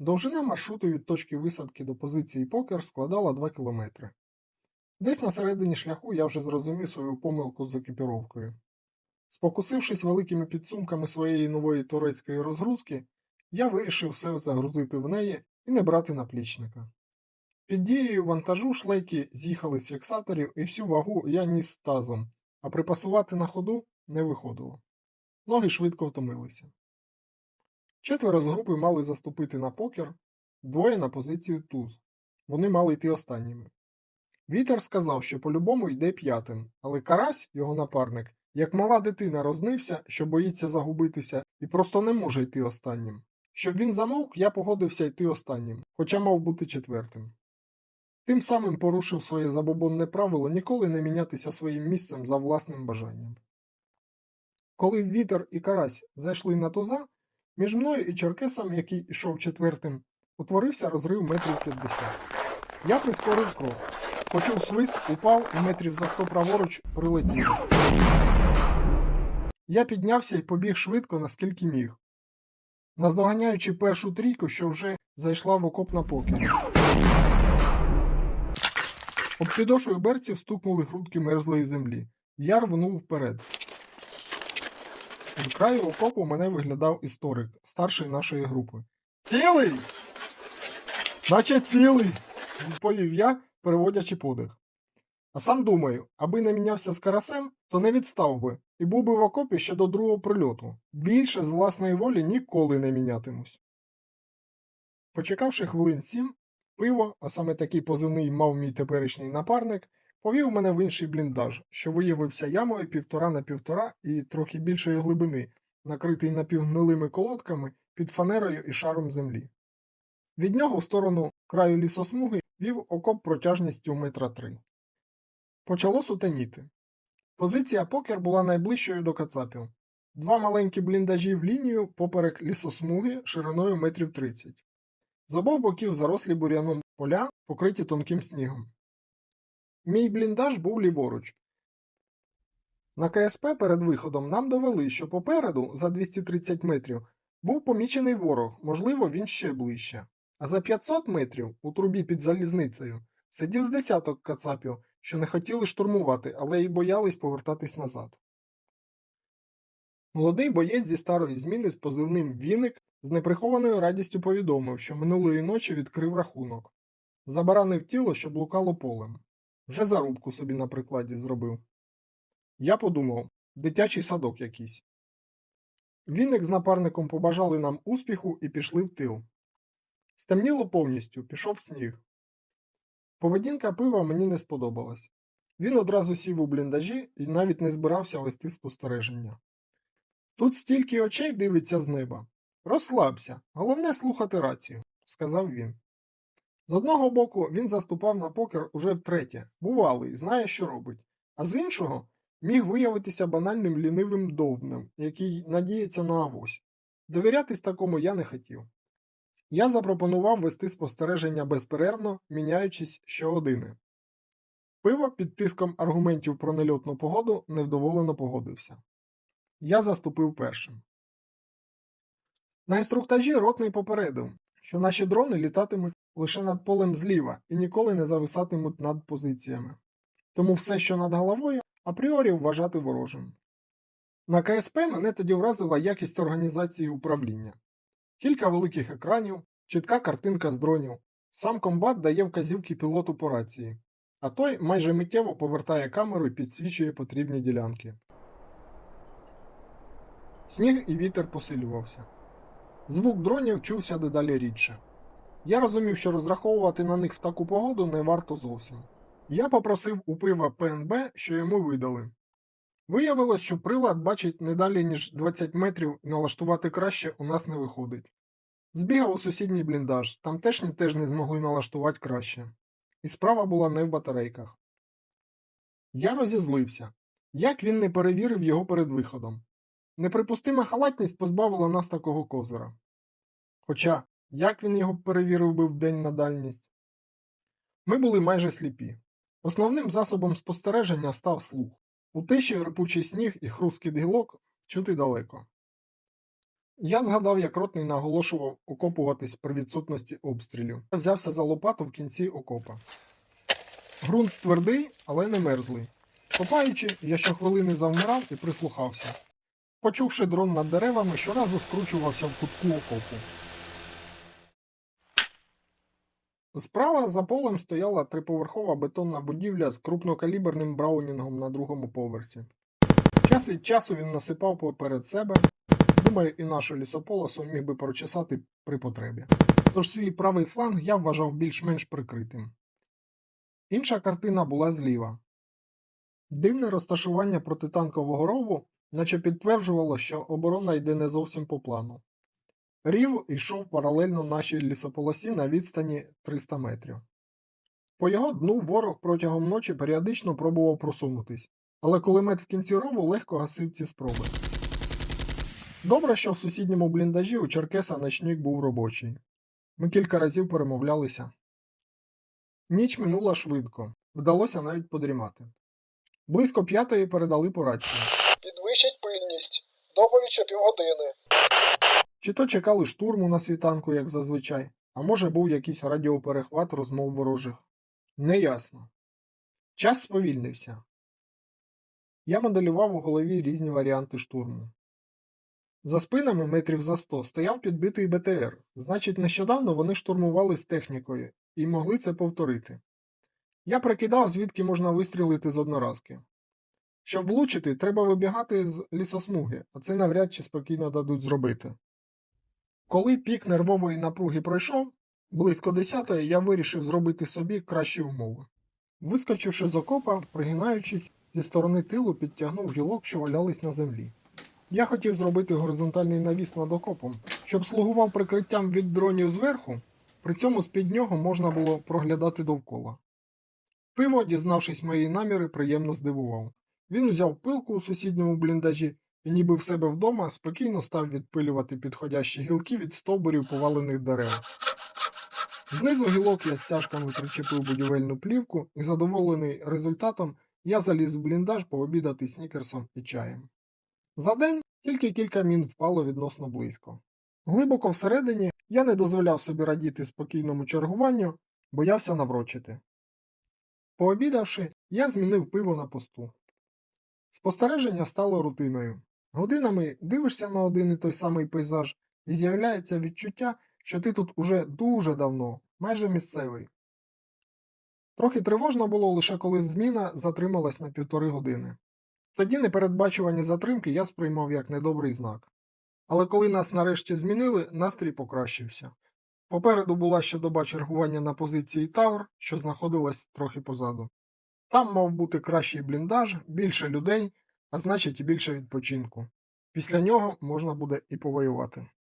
Довжина маршруту від точки висадки до позиції покер складала 2 кілометри. Десь на середині шляху я вже зрозумів свою помилку з екіпіровкою. Спокусившись великими підсумками своєї нової турецької розгрузки, я вирішив все загрузити в неї і не брати наплічника. Під дією вантажу шлейки з'їхали з фіксаторів і всю вагу я ніс тазом, а припасувати на ходу не виходило. Ноги швидко втомилися. Четверо з групи мали заступити на покер, двоє на позицію туз. Вони мали йти останніми. Вітер сказав, що по-любому йде п'ятим, але Карась, його напарник, як мала дитина рознився, що боїться загубитися і просто не може йти останнім. Щоб він замовк, я погодився йти останнім, хоча мав бути четвертим. Тим самим порушив своє забобонне правило ніколи не мінятися своїм місцем за власним бажанням. Коли вітер і карась зайшли на туза, між мною і черкесом, який ішов четвертим, утворився розрив метрів 50. Я прискорив крок. Почув свист, упав і метрів за сто праворуч прилетів. Я піднявся і побіг швидко, наскільки міг, наздоганяючи першу трійку, що вже зайшла в окоп на покері. Об підошвою берців стукнули грудки мерзлої землі. Я рвонув вперед. З краю окопу мене виглядав історик, старший нашої групи. Цілий! Наче цілий! відповів я, переводячи подих. А сам думаю, аби не мінявся з карасем, то не відстав би і був би в окопі ще до другого прильоту. Більше з власної волі ніколи не мінятимусь. Почекавши хвилин сім, пиво, а саме такий позивний мав мій теперішній напарник, повів мене в інший бліндаж, що виявився ямою півтора на півтора і трохи більшої глибини, накритий напівгнилими колодками під фанерою і шаром землі. Від нього в сторону краю лісосмуги вів окоп протяжністю метра три. Почало сутеніти. Позиція покер була найближчою до кацапів. Два маленькі бліндажі в лінію поперек лісосмуги шириною метрів 30. З обох боків зарослі бур'яном поля, покриті тонким снігом. Мій бліндаж був ліворуч. На КСП перед виходом нам довели, що попереду, за 230 метрів, був помічений ворог, можливо, він ще ближче. А за 500 метрів у трубі під залізницею сидів з десяток кацапів, що не хотіли штурмувати, але й боялись повертатись назад. Молодий боєць зі старої зміни з позивним Віник з неприхованою радістю повідомив, що минулої ночі відкрив рахунок. Забаранив тіло, що блукало полем. Вже зарубку собі на прикладі зробив. Я подумав дитячий садок якийсь. Вінник з напарником побажали нам успіху і пішли в тил. Стемніло повністю, пішов сніг. Поведінка пива мені не сподобалась. Він одразу сів у бліндажі і навіть не збирався вести спостереження. Тут стільки очей дивиться з неба. Розслабся, головне слухати рацію, сказав він. З одного боку, він заступав на покер уже втретє, бувалий, знає, що робить, а з іншого міг виявитися банальним лінивим довбнем, який надіється на авось. Довірятись такому я не хотів. Я запропонував вести спостереження безперервно, міняючись щогодини. Пиво під тиском аргументів про нельотну погоду невдоволено погодився. Я заступив першим. На інструктажі ротний попередив, що наші дрони літатимуть лише над полем зліва і ніколи не зависатимуть над позиціями. Тому все, що над головою, апріорі вважати ворожим. На КСП мене тоді вразила якість організації управління. Кілька великих екранів, чітка картинка з дронів. Сам комбат дає вказівки пілоту по рації, а той майже миттєво повертає камеру і підсвічує потрібні ділянки. Сніг і вітер посилювався. Звук дронів чувся дедалі рідше. Я розумів, що розраховувати на них в таку погоду не варто зовсім. Я попросив у пива ПНБ, що йому видали. Виявилось, що прилад бачить не далі, ніж 20 метрів, налаштувати краще у нас не виходить. Збігав у сусідній бліндаж, тамтешні теж не змогли налаштувати краще. І справа була не в батарейках. Я розізлився. Як він не перевірив його перед виходом? Неприпустима халатність позбавила нас такого козира. Хоча, як він його перевірив би вдень на дальність? Ми були майже сліпі. Основним засобом спостереження став слух. У тиші рипучий сніг і хрускіт гілок чути далеко. Я згадав, як ротний наголошував окопуватись при відсутності обстрілів. Я взявся за лопату в кінці окопа. Грунт твердий, але не мерзлий. Копаючи, я щохвилини завмирав і прислухався. Почувши дрон над деревами, щоразу скручувався в кутку окопу. Справа за полем стояла триповерхова бетонна будівля з крупнокаліберним браунінгом на другому поверсі. Час від часу він насипав поперед себе. Думаю, і нашу лісополосу міг би прочесати при потребі. Тож свій правий фланг я вважав більш-менш прикритим. Інша картина була зліва. Дивне розташування протитанкового рову, наче підтверджувало, що оборона йде не зовсім по плану. Рів йшов паралельно нашій лісополосі на відстані 300 метрів. По його дну ворог протягом ночі періодично пробував просунутись, але кулемет в кінці рову легко гасив ці спроби. Добре, що в сусідньому бліндажі у Черкеса ночник був робочий. Ми кілька разів перемовлялися. Ніч минула швидко, вдалося навіть подрімати. Близько п'ятої передали по рації. Підвищить пильність. Доповідь о півгодини. Чи то чекали штурму на світанку, як зазвичай, а може був якийсь радіоперехват розмов ворожих. Неясно. Час сповільнився. Я моделював у голові різні варіанти штурму. За спинами метрів за сто стояв підбитий БТР, значить, нещодавно вони штурмували з технікою і могли це повторити. Я прикидав, звідки можна вистрілити з одноразки. Щоб влучити, треба вибігати з лісосмуги, а це навряд чи спокійно дадуть зробити. Коли пік нервової напруги пройшов, близько десятої я вирішив зробити собі кращі умови. Вискочивши з окопа, пригинаючись, зі сторони тилу підтягнув гілок, що валялись на землі. Я хотів зробити горизонтальний навіс над окопом, щоб слугував прикриттям від дронів зверху, при цьому з-під нього можна було проглядати довкола. Пиво, дізнавшись мої наміри, приємно здивував. Він узяв пилку у сусідньому бліндажі і ніби в себе вдома спокійно став відпилювати підходящі гілки від стовбурів повалених дерев. Знизу гілок я стяжками причепив будівельну плівку і, задоволений результатом, я заліз в бліндаж пообідати снікерсом і чаєм. За день тільки кілька мін впало відносно близько. Глибоко всередині я не дозволяв собі радіти спокійному чергуванню, боявся наврочити. Пообідавши, я змінив пиво на посту. Спостереження стало рутиною. Годинами дивишся на один і той самий пейзаж, і з'являється відчуття, що ти тут уже дуже давно, майже місцевий. Трохи тривожно було лише коли зміна затрималась на півтори години. Тоді непередбачувані затримки я сприймав як недобрий знак. Але коли нас нарешті змінили, настрій покращився. Попереду була ще доба чергування на позиції Тавр, що знаходилась трохи позаду. Там мав бути кращий бліндаж, більше людей, а значить і більше відпочинку. Після нього можна буде і повоювати.